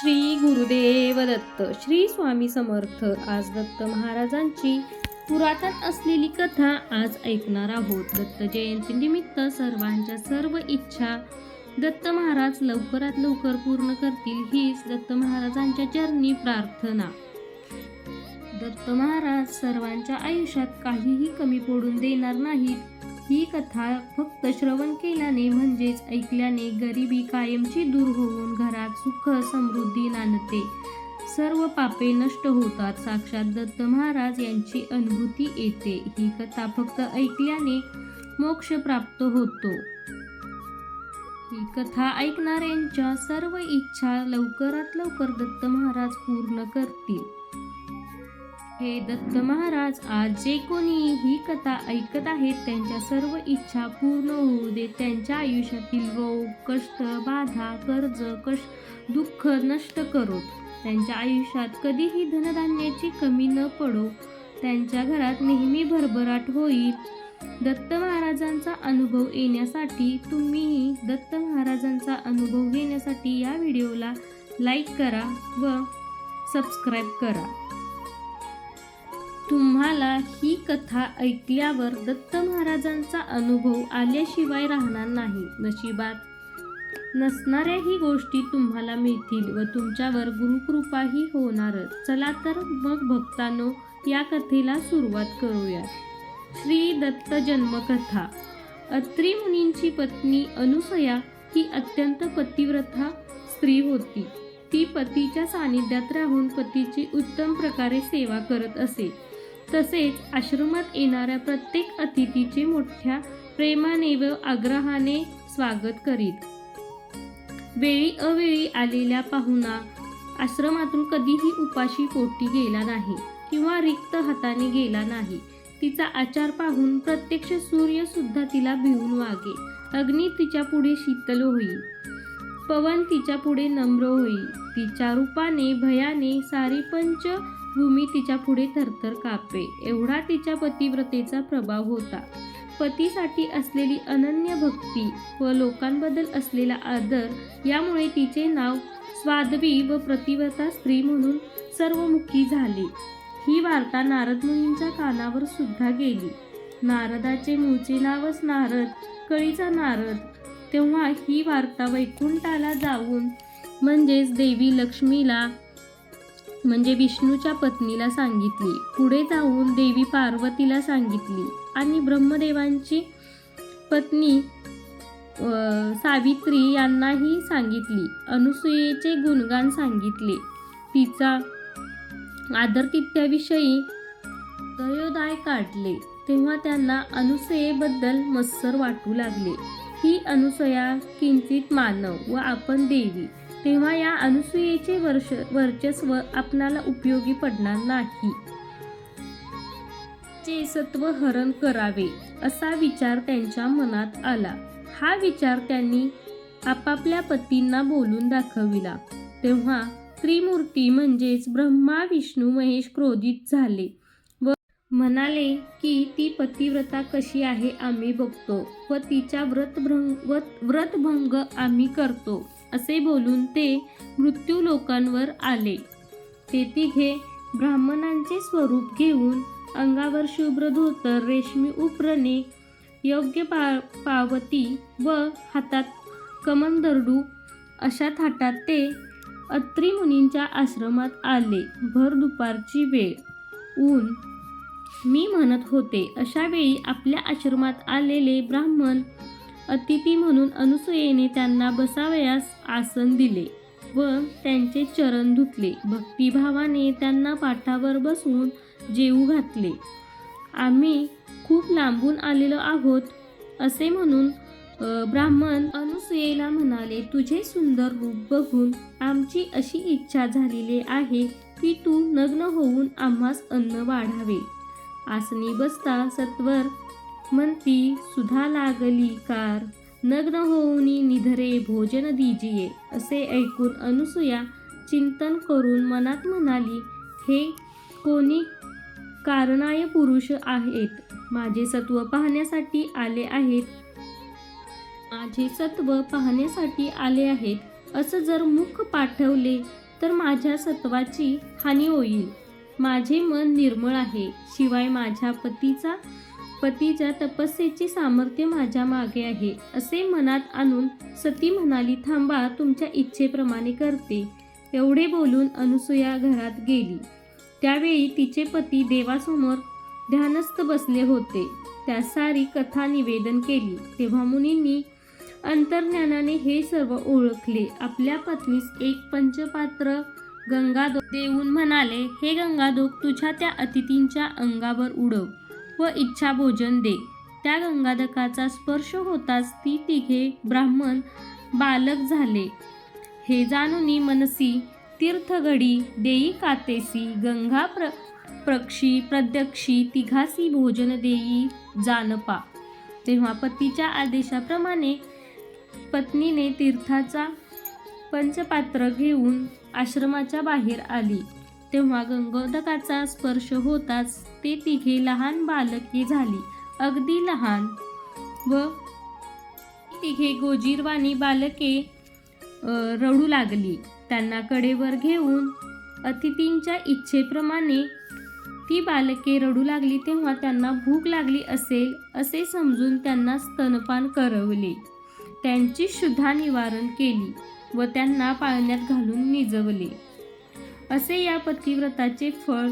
श्री गुरुदेव दत्त श्री स्वामी समर्थ आज दत्त महाराजांची पुरातन असलेली कथा आज ऐकणार आहोत. दत्त जयंती निमित्त सर्वांच्या सर्व इच्छा दत्त महाराज लवकरात लवकर पूर्ण करतील हीच दत्त महाराजांच्या चरणी प्रार्थना. दत्त महाराज सर्वांच्या आयुष्यात काहीही कमी पडून देणार नाहीत. ही कथा फक्त श्रवण केल्याने म्हणजेच ऐकल्याने गरिबी कायमची दूर होऊन घरात सुख समृद्धी नांदते. सर्व पापे नष्ट होतात. साक्षात दत्त महाराज यांची अनुभूती येते. ही कथा फक्त ऐकल्याने मोक्ष प्राप्त होतो. ही कथा ऐकणाऱ्यांच्या सर्व इच्छा लवकरात लवकर दत्त महाराज पूर्ण करतील. हे दत्त महाराज आज जे कोणी ही कथा ऐकत आहेत त्यांच्या सर्व इच्छा पूर्ण होऊ दे त्यांच्या आयुष्यातील रोग कष्ट बाधा कर्ज कष्ट दुःख नष्ट करो. त्यांच्या आयुष्यात कधीही धनधान्याची कमी न पडो. त्यांच्या घरात नेहमी भरभराट होईल. दत्त महाराजांचा अनुभव येण्यासाठी तुम्हीही दत्त महाराजांचा अनुभव घेण्यासाठी या व्हिडिओला लाईक करा व सबस्क्राईब करा. तुम्हाला ही कथा ऐकल्यावर दत्त महाराजांचा अनुभव आल्याशिवाय राहणार नाही. नशिबात नसणाऱ्याही गोष्टी तुम्हाला मिळतील व तुमच्यावर गुरुकृपाही होणारच. चला तर मग भक्तांनो या कथेला सुरुवात करूया श्री दत्त जन्मकथा. अत्री मुनींची पत्नी अनुसया ही अत्यंत पतिव्रता स्त्री होती. ती पतीच्या सानिध्यात राहून पतीची उत्तम प्रकारे सेवा करत असे. तसेच आश्रमात येणाऱ्या प्रत्येक अतिथीचे मोठ्या प्रेमाने व आग्रहाने स्वागत करीत. वेळी अवेळी आलेल्या पाहुणा आश्रमातून कधीही उपाशी पोटी गेला नाही किंवा रिक्त हाताने गेला नाही. तिचा आचार पाहून प्रत्यक्ष सूर्य सुद्धा तिला भिवून वागे. अग्नी तिच्या पुढे शीतल होईल पवन तिच्या पुढे नम्र होई. तिच्या रूपाने भयाने सारी पंच भूमी तिच्या पुढे थरथर कापे. एवढा तिच्या पतिव्रतेचा प्रभाव होता. पतीसाठी असलेली अनन्य भक्ती व लोकांबद्दल असलेला आदर यामुळे तिचे नाव स्वादवी व प्रतिव्रता स्त्री म्हणून सर्वमुखी झाले. ही वार्ता नारद मुनींच्या कानावर सुद्धा गेली. नारदाचे मूळचे नावच नारद कळीचा नारद. तेव्हा ही वार्ता वैकुंठाला जाऊन म्हणजेच देवी लक्ष्मीला म्हणजे विष्णूच्या पत्नीला सांगितली. पुढे जाऊन देवी पार्वतीला सांगितली. आणि ब्रह्मदेवांची पत्नी सावित्री यांनाही सांगितली. अनुसूयेचे गुणगान सांगितले. तिचा आदरतिथ्याविषयी दयोदाय काढले. तेव्हा त्यांना अनुसयेबद्दल मत्सर वाटू लागले. ही अनुसया किंचित मानव व आपण देवी. तेव्हा या अनुसूयेचे वर्ष वर्चस्व आपणाला उपयोगी पडणार नाही. चे सत्व हरण करावे असा विचार त्यांच्या मनात आला. हा विचार त्यांनी आपापल्या पतींना बोलून दाखविला. तेव्हा त्रिमूर्ती म्हणजेच ब्रह्मा विष्णू महेश क्रोधित झाले व म्हणाले की ती पतिव्रता कशी आहे आम्ही बघतो व तिच्या व्रतभंग व्रतभंग आम्ही करतो. असे बोलून ते मृत्यू लोकांवर आले. ते तिघे ब्राह्मणांचे स्वरूप घेऊन अंगावर शुभ्र धोतर रेशमी उपरणे योग्य पा पावती व हातात कमंदरडू अशा थाटात ते अत्री मुनींच्या आश्रमात आले. भर दुपारची वेळ. ऊन. मी म्हणत होते अशा वेळी आपल्या आश्रमात आलेले ब्राह्मण अतिथी म्हणून अनुसयेने त्यांना बसावयास आसन दिले व त्यांचे चरण धुतले. भक्तिभावाने त्यांना पाठावर बसून जेवू घातले. आम्ही खूप लांबून आलेलो आहोत असे म्हणून ब्राह्मण अनुसयेला म्हणाले तुझे सुंदर रूप बघून आमची अशी इच्छा झालेली आहे की तू नग्न होऊन आम्हास अन्न वाढावे. आसनी बसता सत्वर म्हणती सुधा लागली कार. नग्न होऊनी निधरे भोजन दिजिये असे ऐकून अनुसूया चिंतन करून मनात म्हणाली हे कोणी कारणाय पुरुष आहेत. माझे सत्व पाहण्यासाठी आले आहेत. माझे सत्व पाहण्यासाठी आले आहेत. असं जर मुख पाठवले तर माझ्या सत्वाची हानी होईल. माझे मन निर्मळ आहे. शिवाय माझ्या पतीचा पतीच्या तपस्येचे सामर्थ्य माझ्या मागे आहे असे मनात आणून सती म्हणाली थांबा तुमच्या इच्छेप्रमाणे करते. एवढे बोलून अनुसूया घरात गेली. त्यावेळी तिचे पती देवासमोर ध्यानस्थ बसले होते. त्या सारी कथा निवेदन केली. तेव्हा मुनींनी अंतर्ज्ञानाने हे सर्व ओळखले. आपल्या पत्नीस एक पंचपात्र गंगादो देऊन म्हणाले हे गंगाधोक तुझ्या त्या अतिथींच्या अंगावर उडव. व इच्छा भोजन दे. त्या गंगाधकाचा स्पर्श होताच ती तिघे ब्राह्मण बालक झाले. हे जाणूनी मनसी तीर्थगडी देई कातेसी गंगा प्र प्रक्षी प्रत्यक्षी तिघासी भोजन देई जानपा. तेव्हा पतीच्या आदेशाप्रमाणे पत्नीने तीर्थाचा पंचपात्र घेऊन आश्रमाच्या बाहेर आली. तेव्हा गंगोदकाचा स्पर्श होताच ते तिघे लहान बालकी झाली. अगदी लहान. व तिघे गोजीरवाणी बालके रडू लागली. त्यांना कडेवर घेऊन अतिथींच्या इच्छेप्रमाणे ती बालके रडू लागली तेव्हा त्यांना भूक लागली असेल असे समजून त्यांना स्तनपान करवले. त्यांची शुद्धा निवारण केली व त्यांना पाळण्यात घालून निजवले. असे या पतिव्रताचे फळ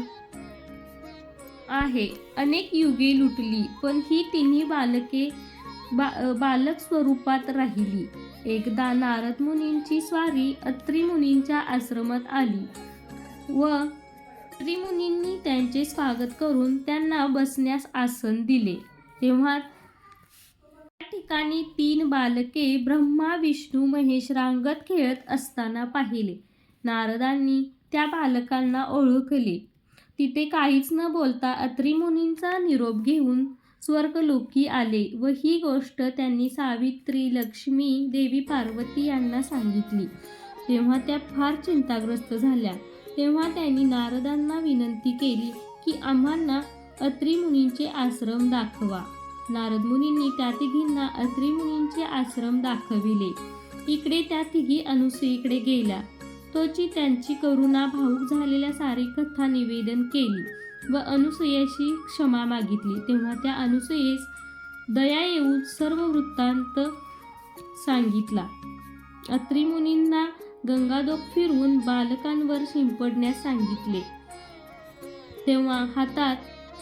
आहे. अनेक युगे लुटली पण ही तिन्ही बालके बा बालक स्वरूपात राहिली. एकदा नारद मुनींची स्वारी अत्री मुनींच्या आश्रमात आली व त्रिमुनींनी त्यांचे स्वागत करून त्यांना बसण्यास आसन दिले. तेव्हा त्या ठिकाणी तीन बालके ब्रह्मा विष्णू महेश रांगत खेळत असताना पाहिले. नारदांनी त्या बालकांना ओळखले तिथे काहीच न बोलता अत्रिमुनींचा निरोप घेऊन स्वर्गलोकी आले व ही गोष्ट त्यांनी सावित्री लक्ष्मी देवी पार्वती यांना सांगितली. तेव्हा त्या फार चिंताग्रस्त झाल्या. तेव्हा त्यांनी नारदांना विनंती केली की आम्हाला अत्रिमुनींचे आश्रम दाखवा. नारद मुनींनी त्या तिघींना अत्रिमुनींचे आश्रम दाखविले. इकडे त्या तिघी अनुसूईकडे गेल्या. तोची त्यांची करुणा भाऊक झालेल्या सारी कथा निवेदन केली व अनुसयाशी क्षमा मागितली. तेव्हा त्या अनुसूयेस दया येऊन सर्व वृत्तांत सांगितला. अत्रिमुनींना मुनींना फिरवून बालकांवर शिंपडण्यास सांगितले. तेव्हा हातात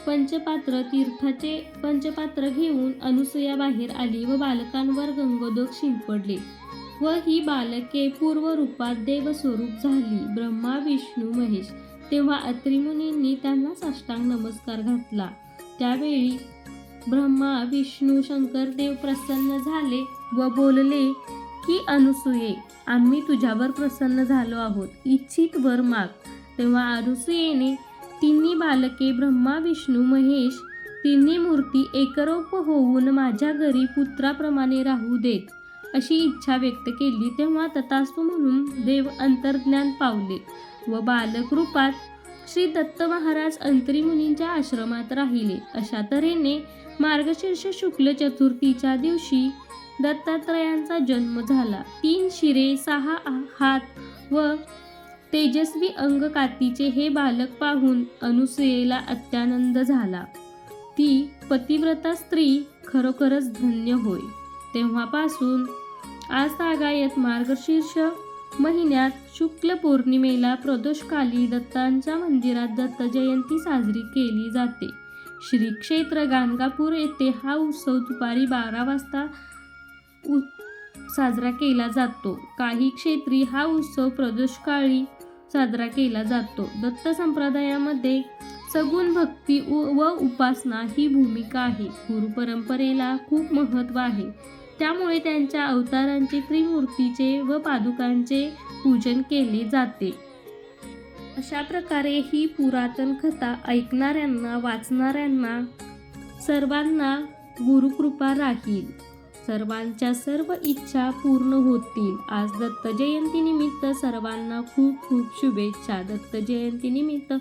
पंचपात्र तीर्थाचे पंचपात्र घेऊन अनुसूया बाहेर आली व बालकांवर गंगोदक शिंपडले. व ही बालके पूर्व रूपात देवस्वरूप झाली. ब्रह्मा विष्णू महेश. तेव्हा अत्रिमुनींनी त्यांना साष्टांग नमस्कार घातला. त्यावेळी ब्रह्मा विष्णू शंकर देव प्रसन्न झाले व बोलले की अनुसूये आम्ही तुझ्यावर प्रसन्न झालो आहोत. इच्छित वर माग. तेव्हा अनुसूयेने तिन्ही बालके ब्रह्मा विष्णू महेश तिन्ही मूर्ती एकरोप होऊन माझ्या घरी पुत्राप्रमाणे राहू देत. अशी इच्छा व्यक्त केली तेव्हा तथास्तू म्हणून देव अंतर्ज्ञान पावले व बालक रूपात श्री दत्त महाराज अंतरी मुनींच्या आश्रमात राहिले. अशा तऱ्हेने मार्गशीर्ष शुक्ल चतुर्थीच्या दिवशी दत्तात्रयांचा जन्म झाला. तीन शिरे सहा हात व तेजस्वी अंगकातीचे हे बालक पाहून अनुसुयेला अत्यानंद झाला. ती पतिव्रता स्त्री खरोखरच धन्य होय. तेव्हापासून आज तागायत मार्गशीर्ष महिन्यात शुक्ल पौर्णिमेला प्रदोषकाली दत्तांच्या मंदिरात दत्त जयंती साजरी केली जाते. श्री क्षेत्र गाणगापूर येथे हा उत्सव दुपारी बारा वाजता उ साजरा केला जातो. काही क्षेत्री हा उत्सव प्रदोषकाळी साजरा केला जातो. दत्त संप्रदायामध्ये सगुण भक्ती उ- व उपासना ही भूमिका आहे. गुरु परंपरेला खूप महत्त्व आहे. त्यामुळे त्यांच्या अवतारांचे त्रिमूर्तीचे व पादुकांचे पूजन केले जाते. अशा प्रकारे ही पुरातन कथा ऐकणाऱ्यांना वाचणाऱ्यांना सर्वांना गुरुकृपा राहील. सर्वांच्या सर्व इच्छा पूर्ण होतील. आज दत्त जयंतीनिमित्त सर्वांना खूप खूप शुभेच्छा. दत्त जयंतीनिमित्त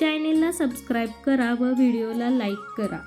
चॅनेलला सबस्क्राईब करा व व्हिडिओला लाईक करा.